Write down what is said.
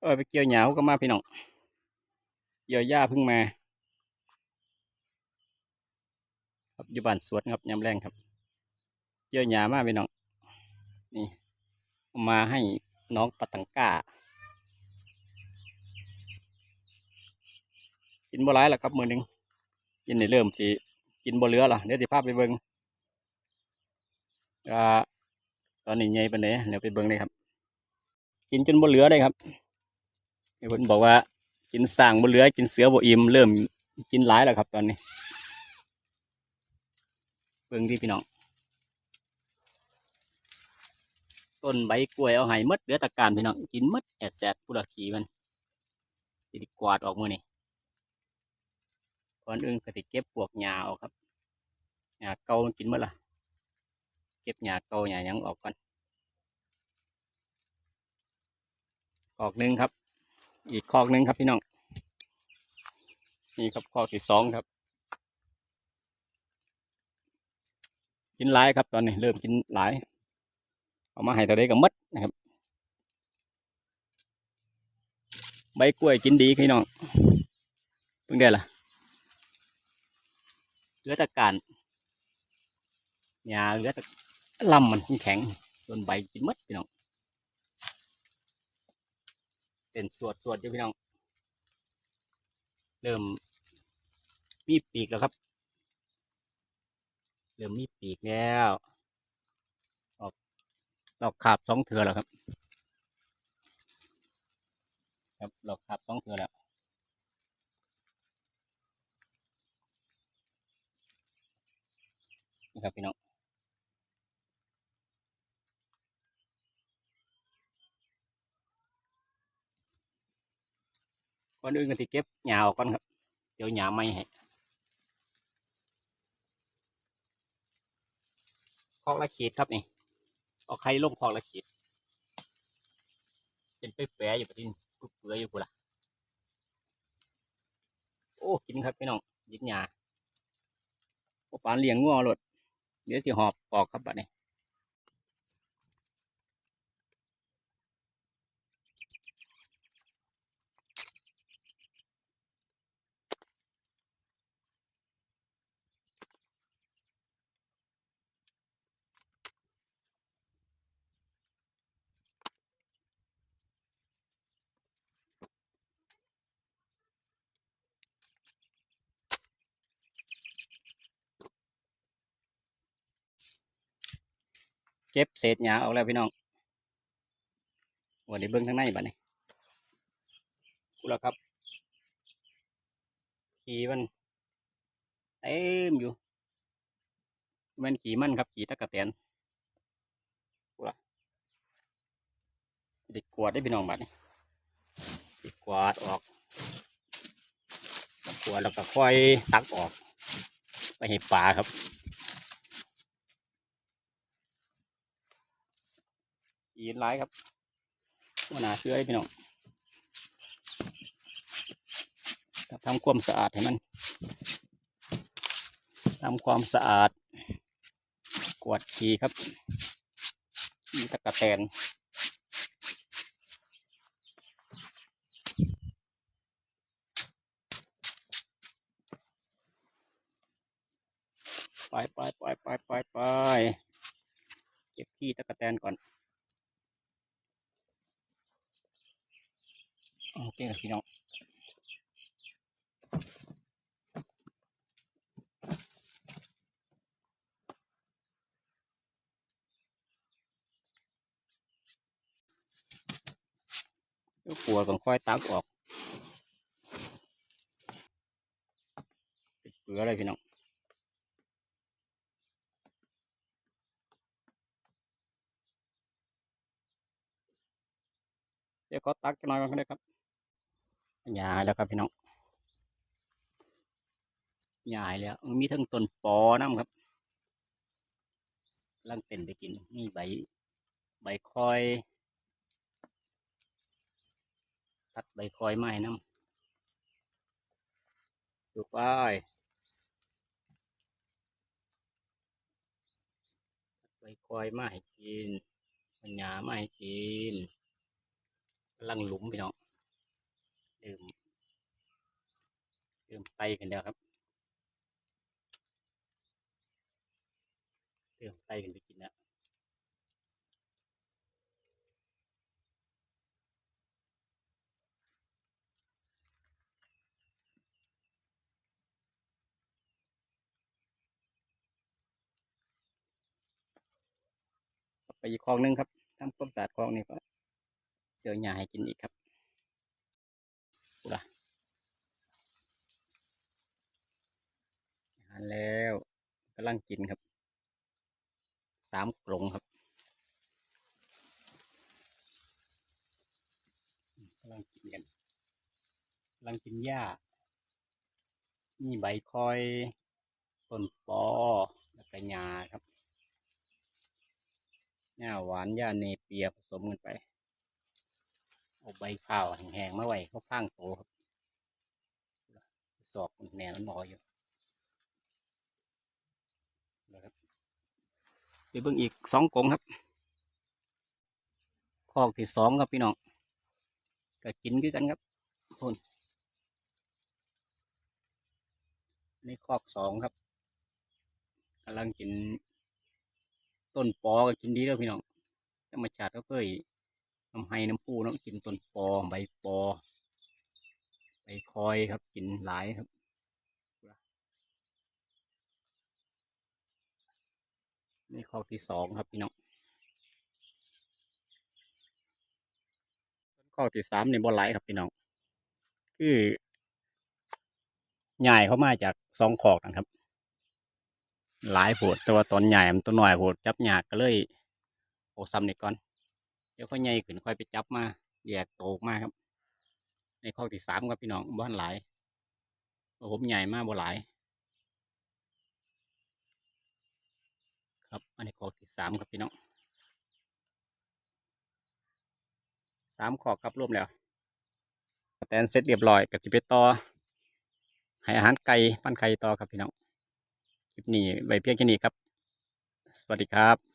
เออไปเกี่ยวหญ้าเขาก็มาพี่น้องเกี่ยวหญ้าเพิ่งมาครับอยู่บ้านสวนครับยามแรงครับ เกี่ยวหญ้ามาพี่น้องนี่มาให้น้องปะตังก้ากินบ่ร้ายแล้วครับมือหนึ่งกินในเริ่มสิกินบ่เหลือละเดี๋ยวสิพาไปเบิ่งอ่าตอนนี้ใหญ่ปานใดเดี๋ยวไปเบิ่งเลยครับ กินจนบ่เหลือเลยครับ มีคนบอกว่า กินสร้างบ่เหลือ กินเสือบ่อิ่มเริ่มกินหลายแล้วครับ ตอนนี้เบิ่งดิพี่น้องต้นใบกล้วยเอาห้หมดเหลือตะการพี่น้องกินมดแอดแสดผู้ละขีมันสิดกวาดออกมือนี้ก่อนอื่นก็สิเก็บพวกหญ้าออกครับหญ้าเก่ากินมดละเก็บหญ้าเก่าหญ้ายังออกก่อนคอกหนึ่งครับ อีกคอกหนึ่งครับพี่น้อง นี่ครับคอกที่สองครับ กินหลายครับตอนนี้เริ่มกินหลาย เอามาให้ตัวเด็กกับมดนะครับ ใบกล้วยกินดีพี่น้องเพิ่งได้ละเหลือต่การหญ้าเหลือต่ลำมันแข็งต้นใบกินหมดพี่น้อง เป็นสวดสวดอยู่พี่น้อง เริ่มมีปีกแล้วครับ เริ่มมีปีกแล้ว ออกดอกขาบสองเถือแล้วครับ ครับดอกขาบสองเถือแล้วนี่ครับพี่น้อง อนอื่นก็ที่เก็บหญ้าออกก่อนครับ เดี๋ยวหญ้าไม่ให้คอกละขีดครับนี่เอาไข่ลงคอกละขีด เป็นไปแปรอยู่ประเด็นกุเปื่อยอยู่กูละโอ้กินครับพี่น้องยิบหญ้าปานเลี้ยงงัวรถเดี๋ยวสิหอบออกครับบัดนี้ ก็บเศษหญ้าออกแล้วพี่น้องวันนี้เบิ้องข้างในบัดนี้กูแล้วครับขี่มันเต็มอยู่มันขี่มันครับขี่ตะกะแตนกูละเด็กกวาดได้พี่น้องบัดนี้เด็กกวาดออกกวาดแล้วก็ค่อยตักออก ไปให้ปลาครับ อีนหลายครับว่านาเชื่อให้พี่น้องทำความสะอาดให้มันทำความสะอาด กวาดขีครับขี้ตะกะแตนไปไปไปไปไปไปเก็บขี้ตะกะแตนก่อน โอเคครับพี่น้องปัวต้องค่อยตักออกเปลือกเลยพี่น้องเดี๋ยวขอตักจะน้อยก่อนก็ได้ครับ หญ้าแล้วครับพี่น้องหญ้าแล้ว มีทั้งต้นปอน้ำครับลังเป็นไปกินมีใบ ใบคอย ตัดใบคอยไม้น้ำดูไปใบคอยมาให้กินหญ้ามาให้กินกำลังหลุมพี่น้อง เริ่มไตกันแล้วครับเริ่มไตกันไปกินแล้วไปอีกคลองนึงครับทำความสะอาดคลองนี้ก็เสือหญ้าให้กินอีกครับกูละอาหารแล้วกำ ลังกินครับสามกรงครับกำลังกินกันกำลังกินหญ้านี่ใบคอยต้นปอแล้วก็หญ้าครับหญ้าหวานหญ้าเนเปียผสมกันไปเอาใบข้าวแห้งๆมาไว้เขาข้งโตครับสอกมันแหน่มันหมออยู่นะครับไป เบิ่งอีกสองกงครับคอกที่สองครับพี่น้องก็กินคือกันครับคนนี่คอกสองครับกำลังกิน ต้นปอก็กินดีแล้วพี่น้องธรรมชาติเขาเคยทำให้น้ำปูเนาะกินต้นปอใบปอใบคอยครับกินหลายครับ นี่ข้อที่สองครับพี่น้องข้อที่สามนี่บ่ไหลายครับพี่น้อง คือใหญ่เข้ามาจากสองขอกนะครับ หลายโผดแต่ว่าตอนใหญ่มันตัวหน่อยโผดจับหยากก็เลยโอซ้ำนี่ก่อน เดี๋ยวค่อยใหญ่ขึ้นค่อยไปจับมาแยกโตออกมาครับ ในข้อที่สามครับพี่น้องบ้านหลายผมใหญ่มากบ่หลาย ครับ อันนี้ขอที่สามครับพี่น้องสามขอครับรวมแล้วแตนเสร็จเรียบร้อยกับจิเปต่อให้อาหารไก่ปั้นไข่ต่อครับพี่น้องคลิปนี้ไว้เพียงแค่นี้ครับ สวัสดีครับ